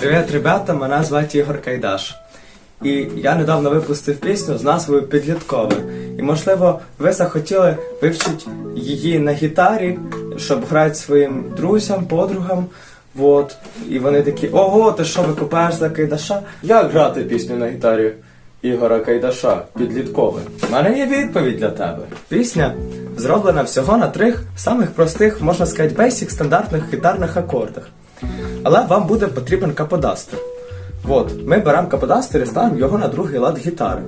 Привіт, ребята! Мене звати Ігор Кайдаш. І я недавно випустив пісню з назвою Підліткове. І можливо, ви захотіли вивчити її на гітарі, щоб грати своїм друзям, подругам. Вот. І вони такі, ого, ти що викупаєш за Кайдаша? Як грати пісню на гітарі Ігора Кайдаша? Підліткове. У мене є відповідь для тебе. Пісня зроблена всього на трьох самих простих, можна сказати, бейсік стандартних гітарних акордах. Але вам буде потрібен каподастер. От, ми беремо каподастер і ставимо його на другий лад гітари,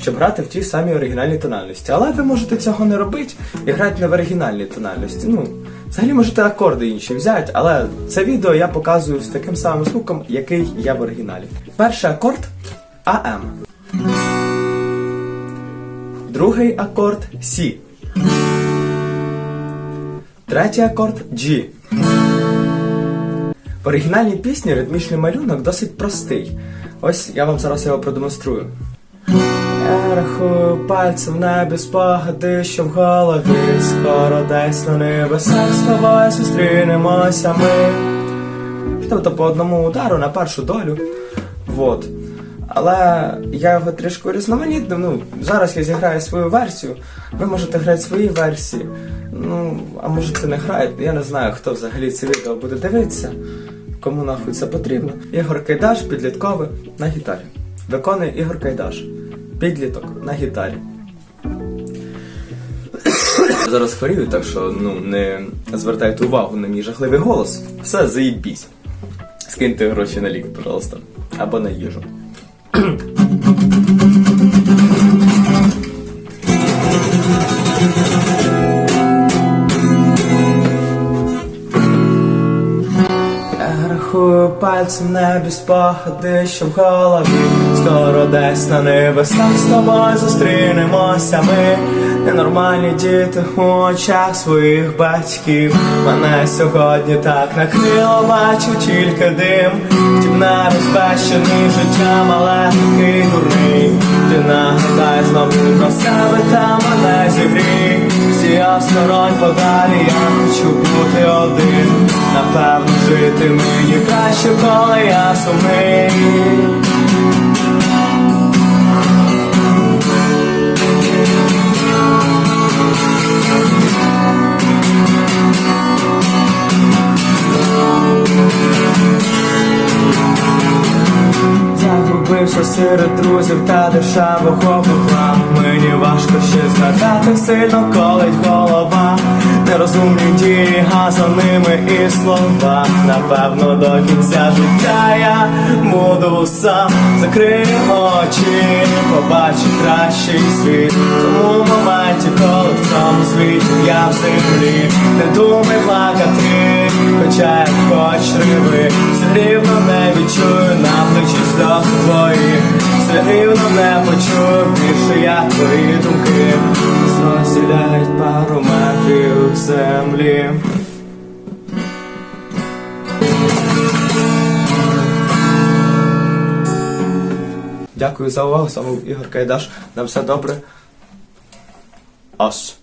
щоб грати в тій самій оригінальній тональності. Але ви можете цього не робити і грати не в оригінальній тональності. Ну, взагалі можете акорди інші взяти, але це відео я показую з таким самим звуком, який є в оригіналі. Перший акорд АМ. Другий акорд Сі. Третій акорд G. В оригінальній пісні ритмічний малюнок досить простий. Ось я вам зараз його продемонструю. Я рахую пальцем в небі спогади, що в голові скоро десь на небесах з тобою зустрінемося ми. Тобто по одному удару на першу долю. Вот. Але я його трішки різноманітнив. Ну, зараз я зіграю свою версію. Ви можете грати свої версії. Ну, а можете не граєте. Я не знаю, хто взагалі це відео буде дивитися. Кому нахуй це потрібно. Ігор Кайдаш, підлітковий на гітарі. Виконує Ігор Кайдаш. Підліток на гітарі. Зараз хворію, так що ну не звертайте увагу на мій жахливий голос. Все, заїбісь. Скиньте гроші на лік, пожалуйста. Або на їжу. Рахую пальцем в небі спогади, що в голові. Скоро десь на небесах з тобою зустрінемося ми. Ненормальні діти у очах своїх батьків. Мене сьогодні так накрило, бачу тільки дим. Втім не розбещений життям, але такий дурний. Ти нагадай знову про себе та мене зігрій. Всі осторонь подалі, я хочу бути один. Напевно, жити мені краще, коли я сумний. Загубився серед друзів та дешевого бухла Мені важко ще згадати, сильно колить голова Нерозумні дії, а за ними і слова. Напевно, до кінця життя я буду сам. Закрию очі, побачу кращий світ. Тому в моменті, коли в цьому світі я в землі Не думай плакати, хоча як хоч риби. Все рівно не відчую на плечі сльози твої. Все рівно не почую більше я твої думки. Розділяють пару метрів землі Дякую за увагу, з вами був Ігор Кайдаш. На все добре. Ас.